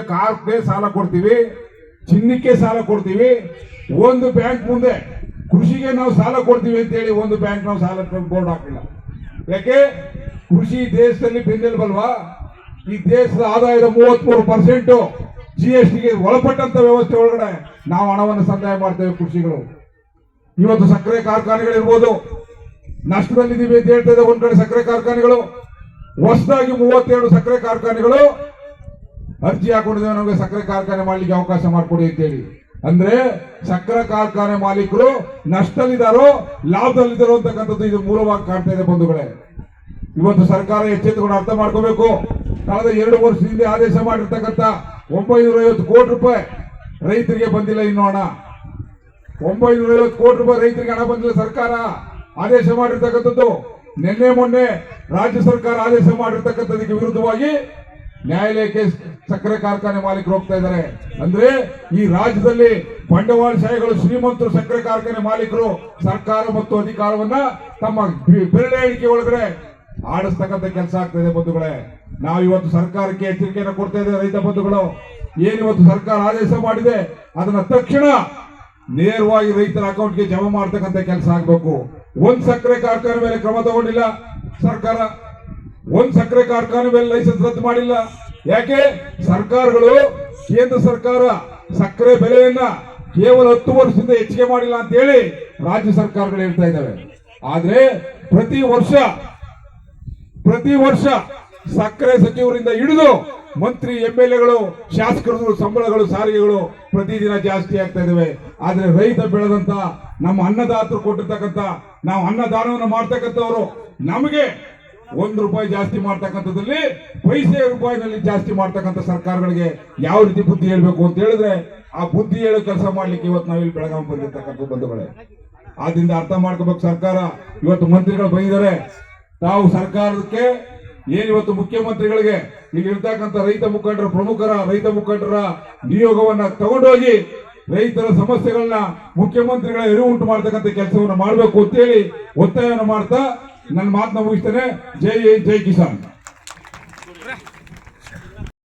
ಕಾರ್ಗೆ ಸಾಲ ಕೊಡ್ತೀವಿ ಚಿನ್ನಕ್ಕೆ ಸಾಲ ಕೊಡ್ತೀವಿ, ಒಂದು ಬ್ಯಾಂಕ್ ಮುಂದೆ ಕೃಷಿಗೆ ನಾವು ಸಾಲ ಕೊಡ್ತೀವಿ ಅಂತೇಳಿ ಒಂದು ಬ್ಯಾಂಕ್ ನಾವು ಸಾಲ ಬೋರ್ಡ್ ಹಾಕಿಲ್ಲ. ಯಾಕೆ? ಕೃಷಿ ದೇಶದಲ್ಲಿ ಬೆನ್ನೆಲುಬಲ್ವಾ? ಈ ದೇಶದ ಆದಾಯದ ಮೂವತ್ಮೂರು ಪರ್ಸೆಂಟ್ ಜಿ ಎಸ್ ಟಿಗೆ ಒಳಪಟ್ಟಂತ ವ್ಯವಸ್ಥೆ ಒಳಗಡೆ ನಾವು ಹಣವನ್ನು ಸಂದಾಯ ಮಾಡ್ತೇವೆ ಕೃಷಿಗಳು. ಇವತ್ತು ಸಕ್ಕರೆ ಕಾರ್ಖಾನೆಗಳಿರ್ಬೋದು. ನಷ್ಟದಲ್ಲಿದ್ದೀವಿ ಅಂತ ಹೇಳ್ತಾ ಇದೆ ಒಂದ್ ಕಡೆ ಸಕ್ಕರೆ ಕಾರ್ಖಾನೆಗಳು. ಹೊಸದಾಗಿ ಮೂವತ್ತೆರಡು ಸಕ್ಕರೆ ಕಾರ್ಖಾನೆಗಳು ಅರ್ಜಿ ಹಾಕೊಂಡಿದ್ದೇವೆ, ನಮಗೆ ಸಕ್ಕರೆ ಕಾರ್ಖಾನೆ ಮಾಡ್ಲಿಕ್ಕೆ ಅವಕಾಶ ಮಾಡಿಕೊಡಿ ಅಂತೇಳಿ. ಅಂದ್ರೆ ಸಕ್ಕರೆ ಕಾರ್ಖಾನೆ ಮಾಲೀಕರು ನಷ್ಟದಲ್ಲಿದ್ದಾರೋ, ಲಾಭದಲ್ಲಿದ್ದಾರೋ ಅಂತಕ್ಕಂಥದ್ದು ಇದು ಮೂಲವಾಗಿ ಕಾಣ್ತಾ ಇದೆ ಬಂಧುಗಳೇ. ಇವತ್ತು ಸರ್ಕಾರ ಎಚ್ಚೆತ್ತುಕೊಂಡು ಅರ್ಥ ಮಾಡ್ಕೋಬೇಕು. ಕಳೆದ ಎರಡು ವರ್ಷ ಹಿಂದೆ ಆದೇಶ ಮಾಡಿರ್ತಕ್ಕಂಥ ಒಂಬೈನೂರ ಐವತ್ತು ಕೋಟಿ ರೂಪಾಯಿ ರೈತರಿಗೆ ಬಂದಿಲ್ಲ ಇನ್ನು ಹಣ. ಒಂಬೈನೂರ ಐವತ್ತು ಕೋಟಿ ರೂಪಾಯಿ ರೈತರಿಗೆ ಹಣ ಬಂದಿಲ್ಲ ಸರ್ಕಾರ. ಆದೇಶ ಮಾಡಿರ್ತಕ್ಕಂಥದ್ದು. ನಿನ್ನೆ ಮೊನ್ನೆ ರಾಜ್ಯ ಸರ್ಕಾರ ಆದೇಶ ಮಾಡಿರ್ತಕ್ಕಂಥದಕ್ಕೆ ವಿರುದ್ಧವಾಗಿ ನ್ಯಾಯಾಲಯಕ್ಕೆ ಸಕ್ಕರೆ ಕಾರ್ಖಾನೆ ಮಾಲೀಕರು ಹೋಗ್ತಾ ಇದ್ದಾರೆ. ಅಂದ್ರೆ ಈ ರಾಜ್ಯದಲ್ಲಿ ಬಂಡವಾಳಶಾಹಿಗಳು ಶ್ರೀಮಂತರು ಸಕ್ಕರೆ ಕಾರ್ಖಾನೆ ಮಾಲೀಕರು ಸರ್ಕಾರ ಮತ್ತು ಅಧಿಕಾರವನ್ನ ತಮ್ಮ ಬೆರಳೆಣಿಕೆ ಒಳಗಡೆ ಆಡಿಸ್ತಕ್ಕಂಥ ಕೆಲಸ ಆಗ್ತಾ ಇದೆ ಬಂಧುಗಳೇ. ನಾವು ಇವತ್ತು ಸರ್ಕಾರಕ್ಕೆ ಎಚ್ಚರಿಕೆಯನ್ನು ಕೊಡ್ತಾ ಇದ್ದೇವೆ ರೈತ ಬಂಧುಗಳು. ಏನಿವತ್ತು ಸರ್ಕಾರ ಆದೇಶ ಮಾಡಿದೆ, ಅದನ್ನ ತಕ್ಷಣ ನೇರವಾಗಿ ರೈತರ ಅಕೌಂಟ್ಗೆ ಜಮಾ ಮಾಡ್ತಕ್ಕಂಥ ಕೆಲಸ ಆಗ್ಬೇಕು. ಒಂದ್ ಸಕ್ಕರೆ ಕಾರ್ಖಾನೆ ಮೇಲೆ ಕ್ರಮ ತಗೊಂಡಿಲ್ಲ ಸರ್ಕಾರ. ಒಂದ್ ಸಕ್ಕರೆ ಕಾರ್ಖಾನೆ ಮೇಲೆ ಲೈಸೆನ್ಸ್ ರದ್ದು ಮಾಡಿಲ್ಲ. ಯಾಕೆ? ಸರ್ಕಾರಗಳು, ಕೇಂದ್ರ ಸರ್ಕಾರ ಸಕ್ಕರೆ ಬೆಲೆಯನ್ನ ಕೇವಲ ಹತ್ತು ವರ್ಷದಿಂದ ಹೆಚ್ಚಿಗೆ ಮಾಡಿಲ್ಲ ಅಂತ ಹೇಳಿ ರಾಜ್ಯ ಸರ್ಕಾರಗಳು ಹೇಳ್ತಾ ಇದ್ದಾವೆ. ಆದ್ರೆ ಪ್ರತಿ ವರ್ಷ ಪ್ರತಿ ವರ್ಷ ಸಕ್ಕರೆ ಸಚಿವರಿಂದ ಹಿಡಿದು ಮಂತ್ರಿ ಎಂ ಎಲ್ ಎಗಳು ಶಾಸಕರು ಸಂಬಳಗಳು, ಸಾರಿಗೆಗಳು ಪ್ರತಿದಿನ ಜಾಸ್ತಿ ಆಗ್ತಾ ಇದಾವೆ ಆದ್ರೆ ರೈತ ಬೆಳೆದಂತ ನಮ್ಮ ಅನ್ನದಾತರು ಕೊಟ್ಟಿರ್ತಕ್ಕಂಥ, ನಾವು ಅನ್ನದಾನವನ್ನು ಮಾಡ್ತಕ್ಕಂಥವ್ರು ನಮಗೆ ಒಂದು ರೂಪಾಯಿ ಜಾಸ್ತಿ ಮಾಡ್ತಕ್ಕಂಥದ್ರಲ್ಲಿ ಪೈಸೆ ರೂಪಾಯಿನಲ್ಲಿ ಜಾಸ್ತಿ ಮಾಡ್ತಕ್ಕಂಥ ಸರ್ಕಾರಗಳಿಗೆ ಯಾವ ರೀತಿ ಬುದ್ಧಿ ಹೇಳ್ಬೇಕು ಅಂತ ಹೇಳಿದ್ರೆ ಆ ಬುದ್ಧಿ ಹೇಳಿ ಕೆಲಸ ಮಾಡ್ಲಿಕ್ಕೆ ಇವತ್ತು ನಾವಿಲ್ಲಿ ಬೆಳಗಾವಿ ಬಂದಿರ್ತಕ್ಕಂಥ ಬಂಧುಗಳೇ. ಆದ್ರಿಂದ ಅರ್ಥ ಮಾಡ್ಕೋಬೇಕು ಸರ್ಕಾರ. ಇವತ್ತು ಮಂತ್ರಿಗಳು ಬಂದಿದ್ದಾರೆ. ತಾವು ಸರ್ಕಾರಕ್ಕೆ, ಏನ್ ಇವತ್ತು ಮುಖ್ಯಮಂತ್ರಿಗಳಿಗೆ ಇಲ್ಲಿ ಇರ್ತಕ್ಕಂಥ ರೈತ ಮುಖಂಡರ, ಪ್ರಮುಖರ ರೈತ ಮುಖಂಡರ ನಿಯೋಗವನ್ನ ತಗೊಂಡೋಗಿ ರೈತರ ಸಮಸ್ಯೆಗಳನ್ನ ಮುಖ್ಯಮಂತ್ರಿಗಳ ಎರಿವು ಉಂಟು ಮಾಡ್ತಕ್ಕಂಥ ಕೆಲಸವನ್ನ ಮಾಡಬೇಕು ಅಂತೇಳಿ ಒತ್ತಾಯವನ್ನು ಮಾಡ್ತಾ ನನ್ನ ಮಾತನ್ನ ಮುಗಿಸ್ತೇನೆ. ಜೈ ಜೈ ಕಿಸಾನ್.